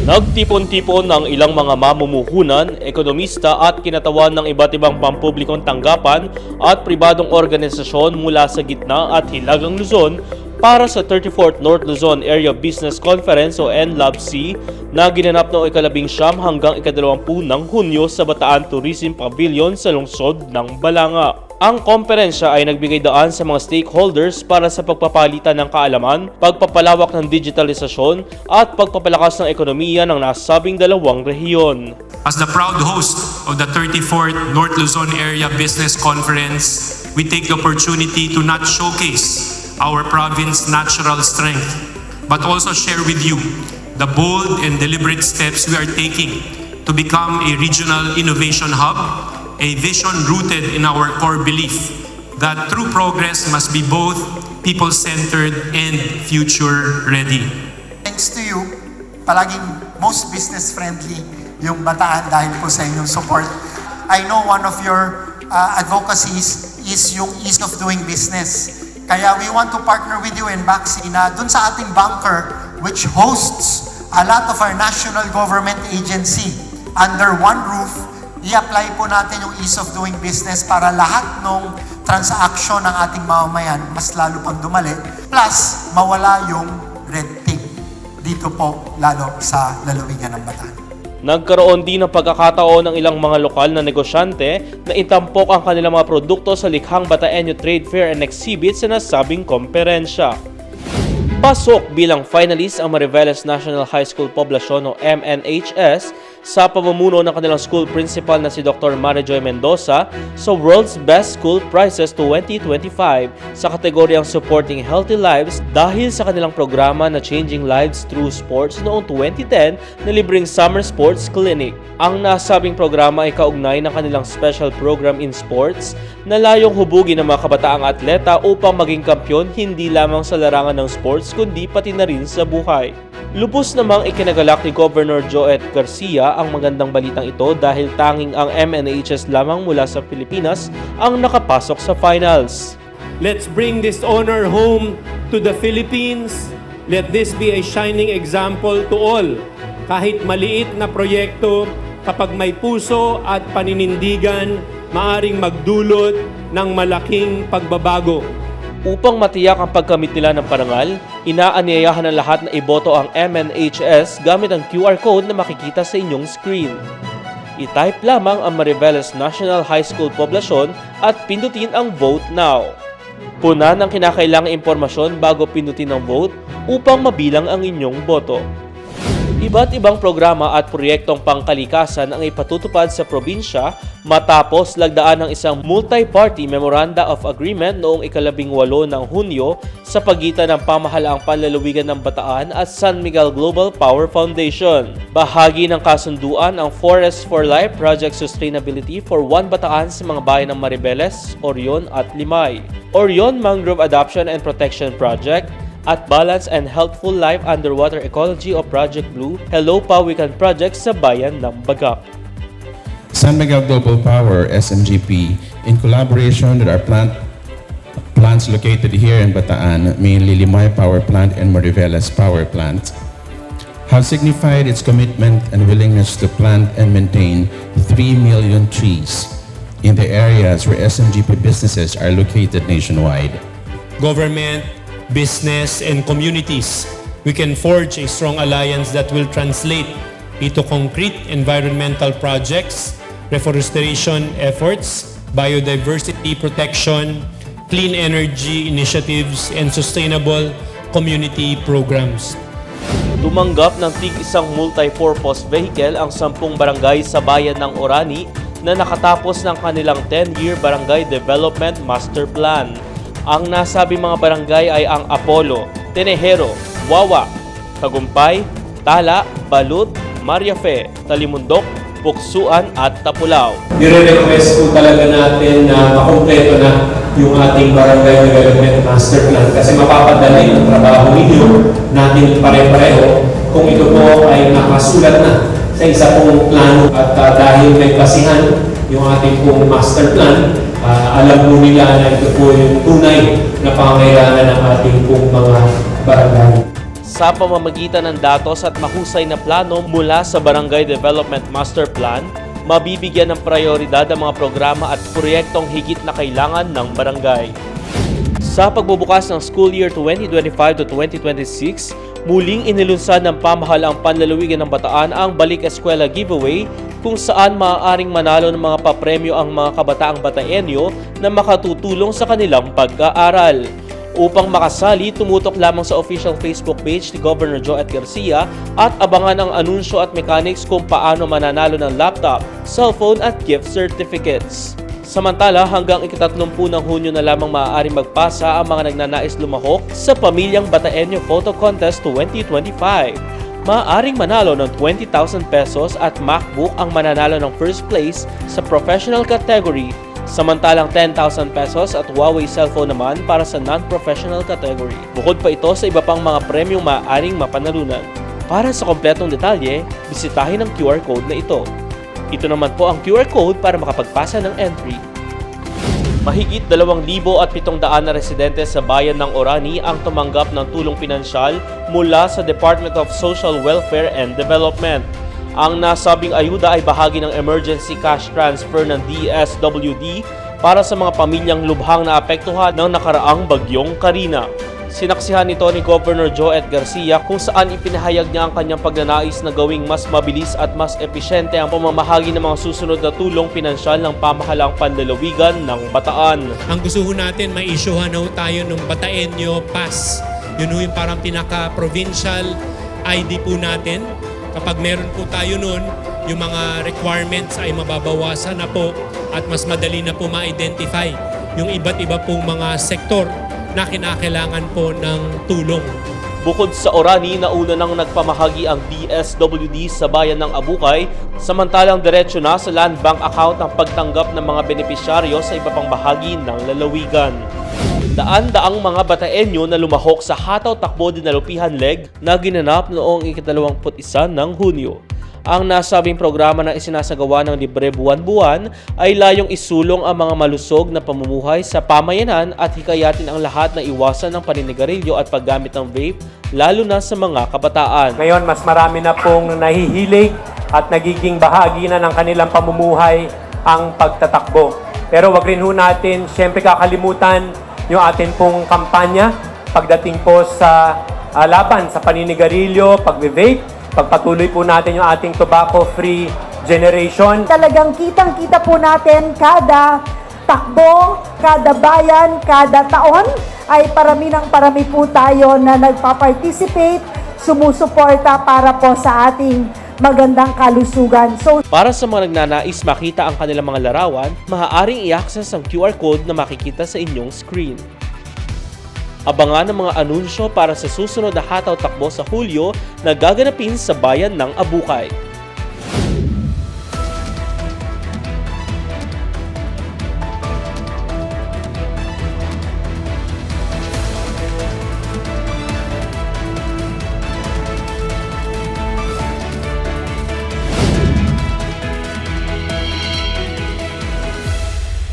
Nagtipon-tipon ng ilang mga mamumuhunan, ekonomista at kinatawan ng iba't ibang pampublikong tanggapan at pribadong organisasyon mula sa gitna at hilagang Luzon para sa 34th North Luzon Area Business Conference o NLABC na ginanap noong ikalabing siyam hanggang ikadalawampu ng Hunyo sa Bataan Tourism Pavilion sa lungsod ng Balanga. Ang komperensya ay nagbigay daan sa mga stakeholders para sa pagpapalitan ng kaalaman, pagpapalawak ng digitalisasyon at pagpapalakas ng ekonomiya ng nasabing dalawang rehiyon. As the proud host of the 34th North Luzon Area Business Conference, we take the opportunity to not showcase our province's natural strength, but also share with you the bold and deliberate steps we are taking to become a regional innovation hub, a vision rooted in our core belief that true progress must be both people-centered and future-ready. Thanks to you, palaging most business friendly yung Bataan dahil po sa inyong support. I know one of your uh, advocacies is yung ease of doing business. Kaya we want to partner with you in Baxi na dun sa ating bunker which hosts a lot of our national government agency under one roof, i-apply po natin yung ease of doing business para lahat ng transaction ng ating mamamayan mas lalo pang dumali. Plus, mawala yung red tape dito po lalo sa lalawigan ng Bataan. Nagkaroon din ng pagkakataon ng ilang mga lokal na negosyante na itampok ang kanilang mga produkto sa likhang Bataenyo Trade Fair and Exhibit sa nasabing komperensya. Pasok bilang finalist ang Mariveles National High School Poblacion o MNHS sa pamumuno ng kanilang school principal na si Dr. Marijoy Mendoza sa World's Best School Prizes 2025 sa kategoryang Supporting Healthy Lives dahil sa kanilang programa na Changing Lives Through Sports noong 2010 na libreng Summer Sports Clinic. Ang nasabing programa ay kaugnay ng kanilang special program in sports na layong hubugin ng mga kabataang atleta upang maging kampyon hindi lamang sa larangan ng sports kundi pati na rin sa buhay. Lubos namang ikinagalak ni Governor Joet Garcia ang magandang balitang ito dahil tanging ang MNHS lamang mula sa Pilipinas ang nakapasok sa finals. Let's bring this honor home to the Philippines. Let this be a shining example to all. Kahit maliit na proyekto, kapag may puso at paninindigan, maaring magdulot ng malaking pagbabago. Upang matiyak ang pagkamit nila ng parangal, inaanyayahan ng lahat na iboto ang MNHS gamit ang QR code na makikita sa inyong screen. I-type lamang ang Mariveles National High School Poblacion at pindutin ang Vote Now. Puna ng kinakailangang impormasyon bago pindutin ang vote upang mabilang ang inyong boto. Iba't ibang programa at proyektong pangkalikasan ang ipatutupad sa probinsya matapos lagdaan ng isang multi-party Memoranda of Agreement noong ikalabing walo ng Hunyo sa pagitan ng pamahalaang panlalawigan ng Bataan at San Miguel Global Power Foundation. Bahagi ng kasunduan ang Forest for Life Project Sustainability for One Bataan sa mga bayan ng Maribeles, Orion at Limay. Orion Mangrove Adoption and Protection Project, at Balance and Healthful Life Underwater Ecology o Project Blue, Hello Pawikan Project sa bayan ng Bagak. San Miguel Global Power, SMGP, in collaboration with our plant plants located here in Bataan, mainly Limay Power Plant and Moriveles Power Plant, have signified its commitment and willingness to plant and maintain 3 million trees in the areas where SMGP businesses are located nationwide. Government, business, and communities, we can forge a strong alliance that will translate into concrete environmental projects, reforestation efforts, biodiversity protection, clean energy initiatives, and sustainable community programs. Tumanggap ng tig isang multi-purpose vehicle ang sampung barangay sa bayan ng Orani na nakatapos ng kanilang 10-year Barangay Development Master Plan. Ang nasabi mga barangay ay ang Apollo, Tenejero, Wawa, Tagumpay, Tala, Balut, Mariafe, Talimundok, Puksuan at Tapulaw. Nire-request po talaga natin na makumpleto na yung ating Barangay Development Master Plan kasi mapapadali ang trabaho ninyo natin pare-pareho kung ito po ay nakasulat na sa isa pong plano at ah, dahil may basihan yung ating pong master plan, ah, alam po nila na ito po yung tunay na pangangailangan ng ating pong mga barangay. Sa pamamagitan ng datos at mahusay na plano mula sa Barangay Development Master Plan, mabibigyan ng prioridad ang mga programa at proyektong higit na kailangan ng barangay. Sa pagbubukas ng school year 2025 to 2026, muling inilunsad ng pamahalaang panlalawigan ng Bataan ang Balik Eskwela Giveaway kung saan maaaring manalo ng mga papremyo ang mga kabataang Bataenyo na makatutulong sa kanilang pag-aaral. Upang makasali, tumutok lamang sa official Facebook page ni Governor Joet Garcia at abangan ang anunsyo at mechanics kung paano mananalo ng laptop, cellphone at gift certificates. Samantala, hanggang ikatatlumpu ng Hunyo na lamang maaaring magpasa ang mga nagnanais lumahok sa Pamilyang Bataenyo Photo Contest 2025. Maaaring manalo ng 20,000 pesos at MacBook ang mananalo ng first place sa professional category, samantalang 10,000 pesos at Huawei cellphone naman para sa non-professional category. Bukod pa ito sa iba pang mga premyong maaaring mapanalunan. Para sa kompletong detalye, bisitahin ang QR code na ito. Ito naman po ang QR code para makapagpasa ng entry. Mahigit 2,700 na residente sa bayan ng Orani ang tumanggap ng tulong pinansyal mula sa Department of Social Welfare and Development. Ang nasabing ayuda ay bahagi ng emergency cash transfer ng DSWD para sa mga pamilyang lubhang naapektuhan ng nakaraang bagyong Karina. Sinaksihan nito ni Governor Joet Garcia kung saan ipinahayag niya ang kanyang pagnanais na gawing mas mabilis at mas episyente ang pamamahagi ng mga susunod na tulong pinansyal ng pamahalang pandalawigan ng Bataan. Ang gusto ho natin, may isyuhan ho tayo ng Bataenyo Pass. Yun ho yung parang pinaka-provincial ID po natin. Kapag meron po tayo nun, yung mga requirements ay mababawasan na po at mas madali na po ma-identify yung iba't iba pong mga sektor na kinakailangan po ng tulong. Bukod sa Orani, nauna nang nagpamahagi ang DSWD sa bayan ng Abukay, samantalang diretsyo na sa Land Bank account ang pagtanggap ng mga benepisyaryo sa iba pang bahagi ng lalawigan. Daan-daang mga Bataenyo na lumahok sa hataw takbo din na Lupihan Leg na ginanap noong ikadalawamput-isa ng Hunyo. Ang nasabing programa na isinasagawa ng libre buwan-buwan ay layong isulong ang mga malusog na pamumuhay sa pamayanan at hikayatin ang lahat na iwasan ng paninigarilyo at paggamit ng vape lalo na sa mga kabataan. Ngayon, mas marami na pong nahihilig at nagiging bahagi na ng kanilang pamumuhay ang pagtatakbo. Pero wag rin ho natin siyempre kakalimutan yung atin pong kampanya pagdating po sa ah, laban sa paninigarilyo, pagbe-vape, pagpatuloy po natin yung ating tobacco-free generation. Talagang kitang-kita po natin kada takbo, kada bayan, kada taon ay parami ng parami po tayo na nagpa-participate, sumusuporta para po sa ating magandang kalusugan. So Para sa mga nagnanais makita ang kanilang mga larawan, maaaring i-access ang QR code na makikita sa inyong screen. Abangan ang mga anunsyo para sa susunod na hataw takbo sa Hulyo na gaganapin sa bayan ng Abukay.